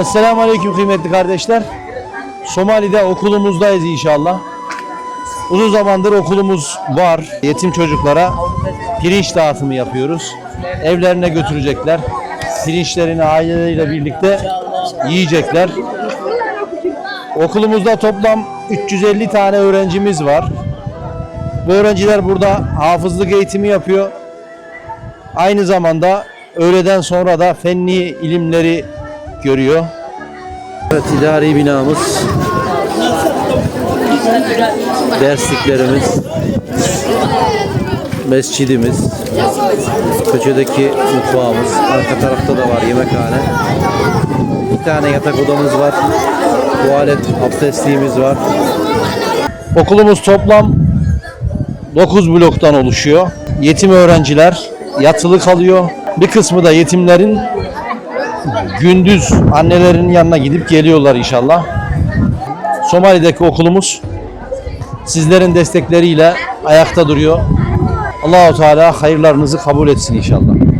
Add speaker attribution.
Speaker 1: Esselamu Aleyküm kıymetli kardeşler. Somali'de okulumuzdayız inşallah. Uzun zamandır okulumuz var. Yetim çocuklara pirinç dağıtımı yapıyoruz. Evlerine götürecekler. Pirinçlerini aileleriyle birlikte yiyecekler. Okulumuzda toplam 350 tane öğrencimiz var. Bu öğrenciler burada hafızlık eğitimi yapıyor. Aynı zamanda öğleden sonra da fenni ilimleri görüyor. Evet idari binamız. Dersliklerimiz. Mescidimiz. Köşedeki mutfağımız. Arka tarafta da var yemekhane. Bir tane yatak odamız var. Tuvalet, abdestliğimiz var. Okulumuz toplam 9 bloktan oluşuyor. Yetim öğrenciler yatılı kalıyor. Bir kısmı da yetimlerin gündüz annelerinin yanına gidip geliyorlar inşallah. Somali'deki okulumuz sizlerin destekleriyle ayakta duruyor. Allahu Teala hayırlarınızı kabul etsin inşallah.